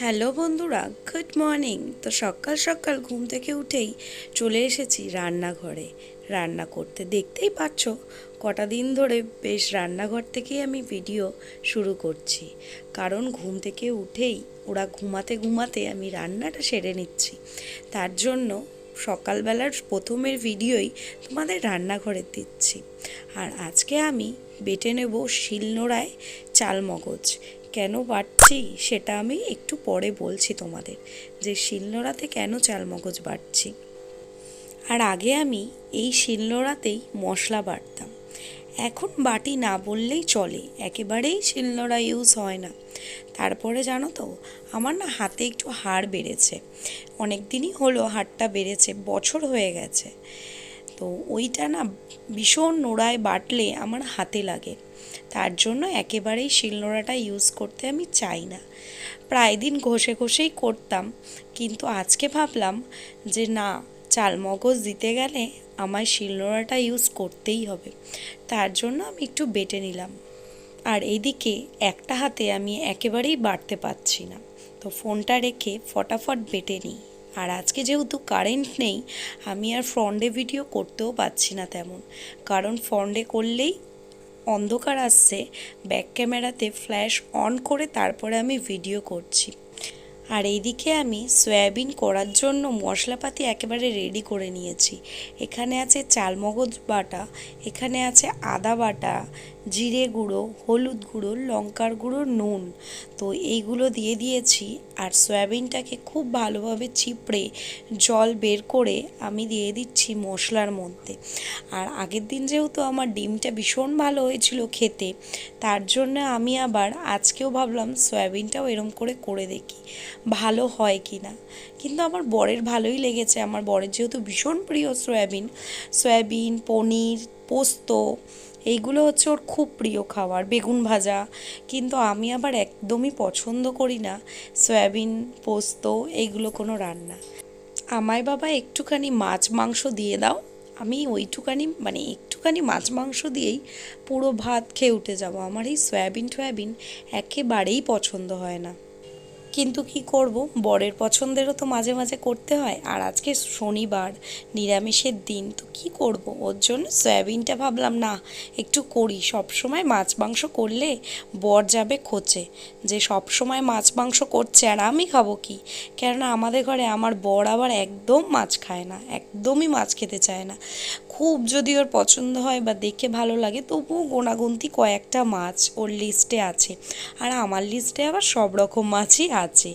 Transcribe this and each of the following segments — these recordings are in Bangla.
হ্যালো বন্ধুরা, গুড মর্নিং। তো সকাল সকাল ঘুম থেকে উঠেই চলে এসেছি রান্নাঘরে। রান্না করতে দেখতেই পাচ্ছ, কটা দিন ধরে বেশ রান্নাঘর থেকেই আমি ভিডিও শুরু করছি। কারণ ঘুম থেকে উঠেই ওরা ঘুমাতে ঘুমাতে আমি রান্নাটা সেরে নিচ্ছি। তার জন্য সকালবেলার প্রথমের ভিডিওই তোমাদের রান্নাঘরে দিচ্ছি। আর আজকে আমি বেটে নেব শিলনোড়ায় চালমগজ। কেন বাটছি সেটা আমি একটু পরে বলছি তোমাদের, যে শিলনোড়াতে কেন চালমগজ বাটছি আর আগে আমি এই শিলনোড়াতেই মশলা বাটতাম এখন বাটি না বললেই চলে, একেবারেই শিলনোড়া ইউজ হয় না। তারপরে জানো তো, আমার না হাতে একটু হাড় বেড়েছে। অনেক দিনই হলো হাড়টা বেড়েছে, বছর হয়ে গেছে। তো ওইটা না ভীষণ নোড়ায় বাটলে আমার হাতে লাগে। তার জন্য একেবারেই শিলনোড়াটা ইউজ করতে আমি চাই না। প্রায় দিন ঘষে ঘষেই করতাম, কিন্তু আজকে ভাবলাম যে না চালমগজ দিতে গেলে আমায় শিলনোড়াটা ইউজ করতেই হবে। তার জন্য আমি একটু বেটে নিলাম। আর এইদিকে একটা হাতে আমি একেবারেই বাড়তে পারছি না। তো ফোনটা রেখে ফটাফট বেটে নিই। আর আজকে যেহেতু কারেন্ট নেই, আমি আর ফ্রন্ডে ভিডিও করতেও পারছি না তেমন। কারণ ফ্রন্ডে করলেই অন্ধকার আসছে ব্যাক ক্যামেরাতে ফ্ল্যাশ অন করে তারপরে আমি ভিডিও করছি। আর এইদিকে আমি সয়াবিন করার জন্য মশলাপাতি একেবারে রেডি করে নিয়েছি। এখানে আছে চালমগজ বাটা, এখানে আছে আদা বাটা, জিরে গুঁড়ো, হলুদ গুঁড়ো, লঙ্কার গুঁড়ো, নুন। তো এইগুলো দিয়ে দিয়েছি। আর সয়াবিনটাকে খুব ভালোভাবে চিপড়ে জল বের করে আমি দিয়ে দিচ্ছি মশলার মধ্যে। আর আগের দিন যেহেতু আমার ডিমটা ভীষণ ভালো হয়েছিল খেতে, তার জন্য আমি আবার আজকেও ভাবলাম সয়াবিনটাও এরম করে করে দেখি, ভালো হয় কি না। কিন্তু আমার বরের ভালোই লেগেছে। আমার বরের যেহেতু ভীষণ প্রিয় সয়াবিন সয়াবিন, পনির, পোস্ত এইগুলো হচ্ছে ওর খুব প্রিয় খাবার, বেগুন ভাজা। কিন্তু আমি আবার একদমই পছন্দ করি না, সয়াবিন, পোস্ত, এইগুলো কোনো রান্না। আমায় বাবা একটুখানি মাছ মাংস দিয়ে দাও, আমি ওইটুখানি মানে একটুখানি মাছ মাংস দিয়েই পুরো ভাত খেয়ে উঠে যাব। আমার এই সয়াবিন, টয়াবিন একেবারেই পছন্দ হয় না। কিন্তু কি করব? বরের পছন্দেরও তো মাঝে মাঝে করতে হয়। আর আজকে শনিবার, নিরামিষের দিন, তো কি করব? ওর জন্য সয়াবিনটা ভাবলাম, না, একটু করি। সব সময় মাছ মাংস করলে বর যাবে খোঁচে। যে সব সময় মাছ মাংস করছে, আর আমি খাব কি? কেননা আমাদের ঘরে আমার বর আবার একদম মাছ খায় না, একদমই মাছ খেতে চায় না। খুব যদি ওর পছন্দ হয় বা দেখে ভালো লাগে, তবুও গোনাগুনতি কয়েকটা মাছ ওর লিস্টে আছে। আর আমার লিস্টে আবার সব রকম মাছই আছে।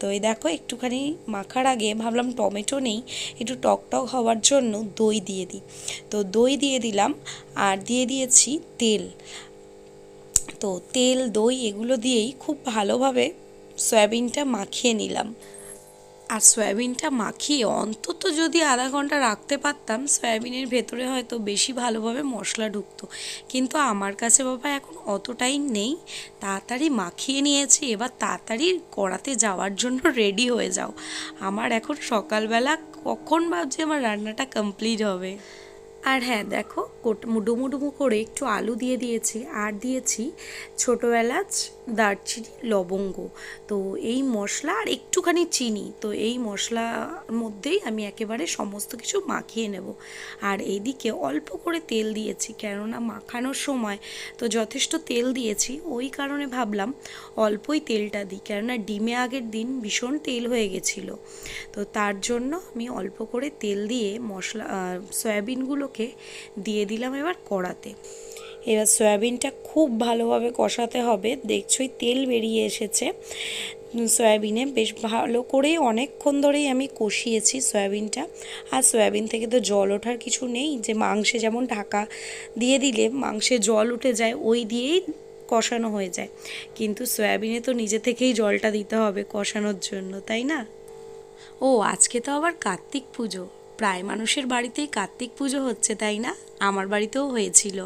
তো এই দেখো, একটুখানি মাখার আগে ভাবলাম টমেটো নেই, একটু টক টক হওয়ার জন্য দই দিয়ে দিই। তো দই দিয়ে দিলাম, আর দিয়ে দিয়েছি তেল। তো তেল, দই এগুলো দিয়েই খুব ভালোভাবে সয়াবিনটা মাখিয়ে নিলাম। আর সয়াবিনটা মাখিয়ে অন্তত যদি আধা ঘণ্টা রাখতে পারতাম, সয়াবিনের ভেতরে হয়তো বেশি ভালোভাবে মশলা ঢুকতো। কিন্তু আমার কাছে বাবা এখন অত টাইম নেই। তাড়াতাড়ি মাখিয়ে নিয়েছি, এবার তাড়াতাড়ি কড়াতে যাওয়ার জন্য রেডি হয়ে যাও। আমার এখন সকালবেলা কখন ভাবছি আমার রান্নাটা কমপ্লিট হবে? আর হ্যাঁ দেখো ডুমু ডুমু করে একটু আলু দিয়ে দিয়েছি। আর দিয়েছি ছোটো এলাচ দারচিনি, লবঙ্গ। তো এই মশলা আর একটুখানি চিনি। তো এই মশলার মধ্যেই আমি একেবারে সমস্ত কিছু মাখিয়ে নেব। আর এইদিকে অল্প করে তেল দিয়েছি, কেননা মাখানোর সময় তো যথেষ্ট তেল দিয়েছি। ওই কারণে ভাবলাম অল্পই তেলটা দিই, কেননা ডিমে আগের দিন ভীষণ তেল হয়ে গেছিল। তো তার জন্য আমি অল্প করে তেল দিয়ে মশলা সয়াবিনগুলোকে দিয়ে দিলাম এবার কড়াতে। এবার সয়াবিনটা খুব ভালোভাবে কষাতে হবে। দেখছই তেল বেরিয়ে এসেছে। সয়াবিনে বেশ ভালো করে অনেকক্ষণ ধরেই আমি কষিয়েছি সয়াবিনটা। আর সয়াবিন থেকে তো জল ওঠার কিছু নেই। যে মাংসে যেমন ঢাকা দিয়ে দিলে মাংসে জল উঠে যায়, ওই দিয়েই কষানো হয়ে যায়। কিন্তু সয়াবিনে তো নিজে থেকেই জলটা দিতে হবে কষানোর জন্য, তাই না? ও, আজকে তো আবার কার্তিক পুজো। প্রায় মানুষের বাড়িতেই কার্তিক পুজো হচ্ছে, তাই না? আমার বাড়িতেও হয়েছিল।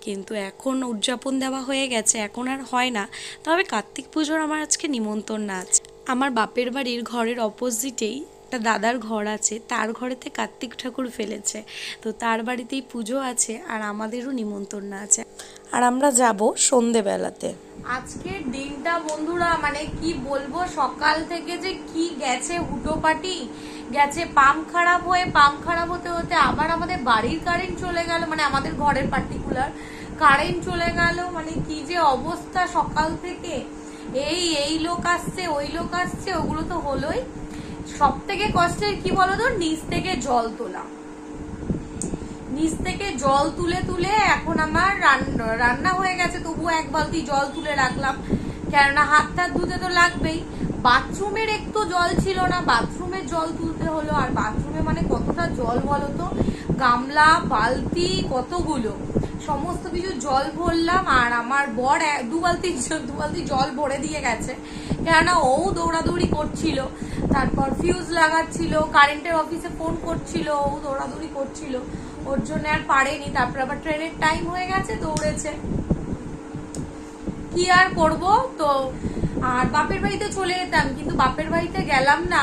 কিন্তু এখন উদযাপন দেওয়া হয়ে গেছে, এখন আর হয় না। তবে কার্তিক পুজোর আমার আজকে নিমন্ত্রণ আছে। আমার বাপের বাড়ির ঘরের অপোজিটেই একটা দাদার ঘর আছে, তার ঘরেতে কার্তিক ঠাকুর ফেলেছে। তো তার বাড়িতেই পুজো আছে আর আমাদেরও নিমন্ত্রণ আছে। আর আমরা যাব সন্ধেবেলাতে। আজকের দিনটা বন্ধুরা মানে কি বলব, সকাল থেকে যে কি গেছে হুটোপাটি গেছে পাম্প খারাপ হয়ে পাম্প খারাপ হতে হতে আবার আমাদের বাড়ির কারেন্ট চলে গেল মানে আমাদের ঘরের পার্টিকুলার কারেন্ট চলে গেল মানে কি যে অবস্থা সকাল থেকে। এই এই লোক আসছে, ওই লোক আসছে, ওগুলো তো হলোই। সব থেকে কষ্টের কি বলতো? নিচ থেকে জল তোলা। নিচ থেকে জল তুলে তুলে এখন আমার রান- রান্না হয়ে গেছে, তবুও এক বালতি জল তুলে রাখলাম। কেননা হাত টাত ধুতে তো লাগবেই। বাথরুমের একটু জল ছিল না বাথরুমের জল তুলতে হলো, আর বাথরুমে মানে কতটা জল বলো তো? গামলা, বালতি, কতগুলো? সমস্ত কিছু জল ভরলাম, আর আমার বর দু বালতি দু বালতি জল ভরে দিয়ে গেছে। কেননা ও দৌড়াদৌড়ি করছিল, তারপর ফিউজ লাগাচ্ছিল কারেন্টের অফিসে ফোন করছিল, ও দৌড়াদৌড়ি করছিল। ওর জন্য আর পারেনি, তারপর আবার ট্রেনের টাইম হয়ে গেছে, দৌড়েছে। কি আর করব? তো, আর বাপের বাড়িতে চলে যেতাম, কিন্তু বাপের বাড়িতে গেলাম না।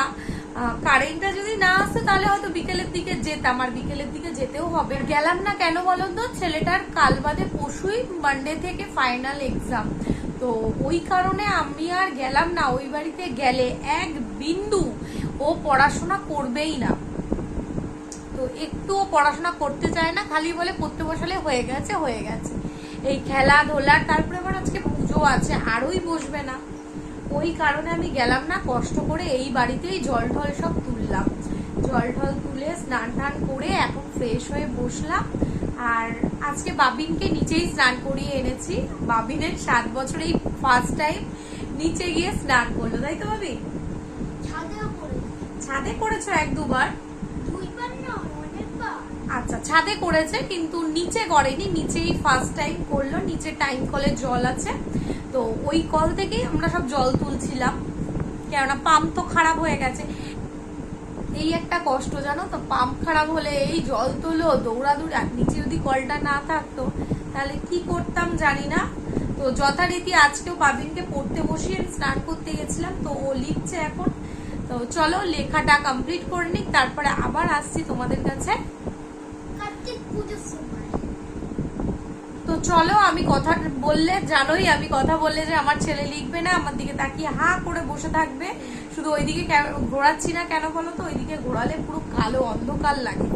কারেন্টটা যদি না আসতো তাহলে হয়তো বিকেলের দিকে যেতাম, আর বিকেলের দিকে যেতেও হবে। গেলাম না কেন বলো তো, ছেলেটার কাল বাদে পরশুই মানডে থেকে ফাইনাল এক্সাম তো ওই কারণে আমি আর গেলাম না, ওই বাড়িতে গেলে এক বিন্দু ও পড়াশোনা করবেই না। তো একটুও পড়াশোনা করতে চায় না, খালি বলে পড়তে বসালে হয়ে গেছে হয়ে গেছে। এই খেলাধুলা, তারপরে আবার আজকে পুজো আছে আরোই বসবে না। ওই কারণে আমি গেলাম না কষ্ট করে এই বাড়িতেই জল ঢল সব তুললাম। জল ঢল তুলে স্নান টান করে এখন ফ্রেশ হয়ে বসলাম। আর আজকে বাবিনকে নিচেই স্নান করিয়ে এনেছি। বাবিনের সাত বছরেই ফার্স্ট টাইম নিচে গিয়ে স্নান করল তাই তো বাবি ছাদে করেছ এক দুবার? আচ্ছা ছাদে করেছে কিন্তু নিচে করেনি নিচেই ফার্স্ট টাইম করল নিচে টাইম কলে জল আছে। তো ওই কল থেকেই আমরা সব জল তুলছিলাম। কেননা পাম্প তো খারাপ হয়ে গেছে। এই একটা কষ্ট, জানো তো? পাম্প খারাপ হলে এই জল তোলো, দৌড়াদৌড়ি, আর নিচে যদি কলটা না থাকতো, তাহলে কি করতাম জানি না। তো যথারীতি আজকেও বাবিনকে পড়তে বসিয়ে স্নান করতে গেছিলাম, তো ও লিখছে এখন। তো চলো, লেখাটা কমপ্লিট করে নিক, তারপরে আবার আসছি তোমাদের কাছে। কার্তিক তো চলো, আমি কথা বললে, জানোই আমি কথা বললে যে আমার ছেলে লিখবে না, আমার দিকে তাকিয়ে হা করে বসে থাকবে। শুধু ওইদিকে ঘোরাচ্ছি না কেন বলো তো? ওইদিকে ঘোরালে পুরো কালো অন্ধকার লাগে।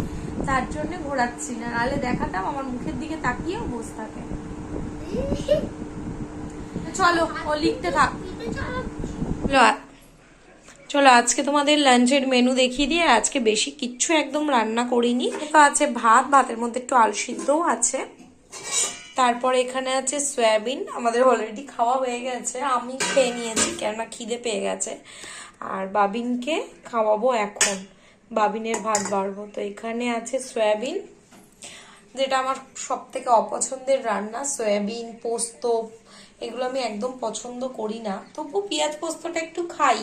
তার জন্য ঘোরাচ্ছি না, নাহলে দেখাতাম আমার মুখের দিকে তাকিয়েও বসে থাকে। চলো, ও লিখতে থাক। চলো, আজকে তোমাদের লাঞ্চের মেনু দেখিয়ে দিয়ে আজকে বেশি কিচ্ছু একদম রান্না করিনি। তো আছে ভাত, ভাতের মধ্যে একটু আলু সিদ্ধও আছে। তারপর এখানে আছে সয়াবিন, আমাদের অলরেডি খাওয়া হয়ে গেছে। আমি খেয়ে নিয়েছি, কেননা খিদে পেয়ে গেছে। আর বাবিনকে খাওয়াবো এখন। বাবিনের ভাত বাড়বো। তো এখানে আছে সয়াবিন, যেটা আমার সব থেকে অপছন্দের রান্না। সয়াবিন, পোস্ত এগুলো আমি একদম পছন্দ করি না। তবু পেঁয়াজ পোস্তটা একটু খাই।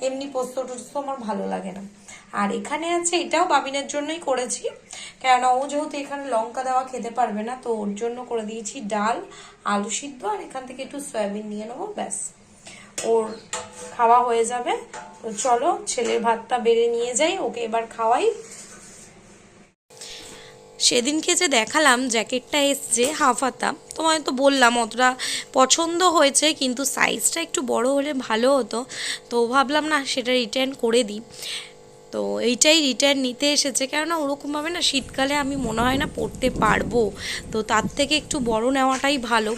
এমনি পোস্ত টোস্ত আমার ভালো লাগে না। আর এখানে আছে, এটাও বাবিনের জন্যই করেছি। কেননা ও যেহেতু এখানে লঙ্কা দেওয়া খেতে পারবে না, তো ওর জন্য করে দিয়েছি ডাল, আলু সিদ্ধ, আর এখান থেকে একটু সয়াবিন নিয়ে নেব, ব্যাস। ওর খাওয়া হয়ে যাবে। তো চলো, ছেলের ভাতটা বেড়ে নিয়ে যাই, ওকে এবার খাওয়াই। সেদিনকে যে দেখালাম জ্যাকেটটা এসছে হাফ হাতা। তোমায় তো বললাম অতটা পছন্দ হয়েছে, কিন্তু সাইজটা একটু বড় হলে ভালো হতো। তো ভাবলাম, না, সেটা রিটার্ন করে দিই। তো এইটাই রিটার্ন নিতে এসেছে। কেননা, ওরকমভাবে না শীতকালে আমি মনে হয় না পড়তে পারব। তো তার থেকে একটু বড় নেওয়াটাই ভালো।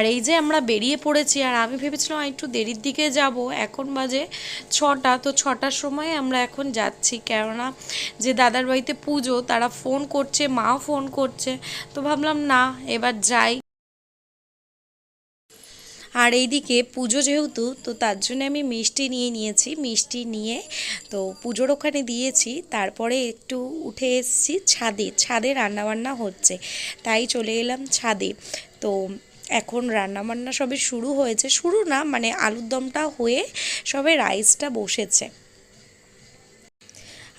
আর এই যে আমরা বেরিয়ে পড়েছি, আর আমি ভেবেছিলাম একটু দেরির দিকে যাব, এখন বাজে ছটা, তো ছটার সময় আমরা এখন যাচ্ছি। কেননা যে দাদার বাড়িতে পুজো, তারা ফোন করছে, মাও ফোন করছে, তো ভাবলাম না, এবার যাই। আর এইদিকে পুজো যেহেতু, তো তার জন্য আমি মিষ্টি নিয়ে নিয়েছি। মিষ্টি নিয়ে, তো পুজোর ওখানে দিয়েছি, তারপরে একটু উঠে এসেছি ছাদে। ছাদে রান্নাবান্না হচ্ছে, তাই চলে এলাম ছাদে। তো এখন রান্নাবান্না সবে শুরু হয়েছে। শুরু না মানে আলুর দমটা হয়ে সবে রাইসটা বসেছে।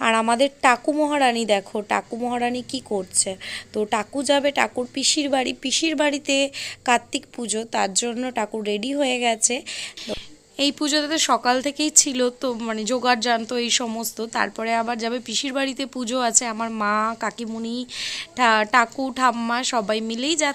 আর আমাদের টাকু মহারানী দেখো, টাকু মহারানী কি করছে? তো টাকু যাবে টাকুর পিসির বাড়ি, পিসির বাড়িতে কার্তিক পুজো, তার জন্য টাকু রেডি হয়ে গেছে। এই পুজোতে তো সকাল থেকেই ছিল, তো মানে জোগাড় জানতো এই সমস্ত। তারপরে আবার যাবে পিসির বাড়িতে পুজো আছে, আমার মা, কাকিমুনি টাকু, ঠাম্মা সবাই মিলেই যা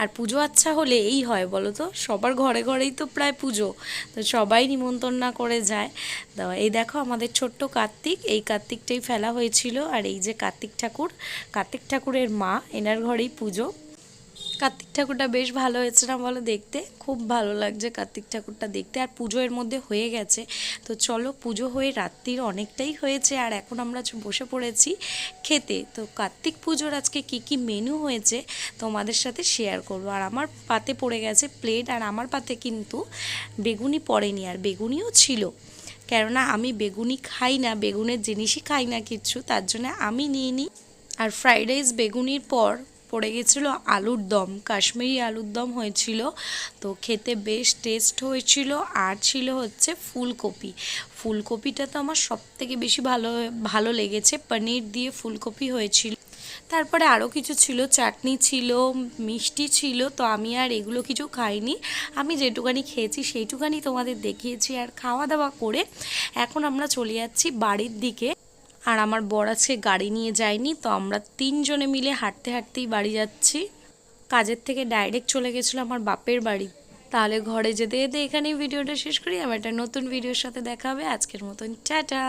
আর পুজো আচ্ছা হলে এই হয় বলো তো সবার ঘরে ঘরেই তো প্রায় পুজো। তো সবাই নিমন্ত্রণ করে যায়। তো এই দেখো আমাদের ছোট্ট কার্তিক। এই কার্তিকটাই ফেলা হয়েছিল। আর এই যে কার্তিক ঠাকুর, কার্তিক ঠাকুরের মা, এনার ঘরেই পুজো। কার্তিক ঠাকুরটা বেশ ভালো হয়েছে না বলো দেখতে? খুব ভালো লাগছে কার্তিক ঠাকুরটা দেখতে। আর পুজো এর মধ্যে হয়ে গেছে। তো চলো পুজো হয়ে রাত্রির অনেকটাই হয়েছে। আর এখন আমরা বসে পড়েছি খেতে। তো কার্তিক পুজোর আজকে কি কি মেনু হয়েছে তোমাদের সাথে শেয়ার করব। আর আমার পাতে পড়ে গেছে প্লেট আর আমার পাতে কিন্তু বেগুনি পড়েনি। আর বেগুনিও ছিল। কেননা আমি বেগুনি খাই না, বেগুনের জিনিসই খাই না কিচ্ছু তার জন্য আমি নিয়ে নিই আর ফ্রাইড রাইস বেগুনির পর পড়ে গেছিল, আলুর দম, কাশ্মীরি আলুর দম হয়েছিল। তো খেতে বেশ টেস্ট হয়েছিল, আর ছিল হচ্ছে ফুলকপি। ফুলকপিটা তো আমার সব থেকে বেশি ভালো ভালো লেগেছে। পনির দিয়ে ফুলকপি হয়েছিল। তারপরে আরও কিছু ছিল, চাটনি ছিল, মিষ্টি ছিল, তো আমি আর এগুলো কিছু খাইনি। আমি যেটুকানি খেয়েছি সেইটুকানি তোমাদের দেখিয়েছি। আর খাওয়া দাওয়া করে এখন আমরা চলে যাচ্ছি বাড়ির দিকে। আর আমার বর আজকে গাড়ি নিয়ে যায়নি, তো আমরা তিনজনে মিলে হাঁটতে হাঁটতেই বাড়ি যাচ্ছি। কাজের থেকে ডাইরেক্ট চলে গেছিল আমার বাপের বাড়ি। তাহলে ঘরে যেতে যেতে এখানেই ভিডিওটা শেষ করি আমার একটা নতুন ভিডিওর সাথে দেখা হবে। আজকের মতন, টাটা!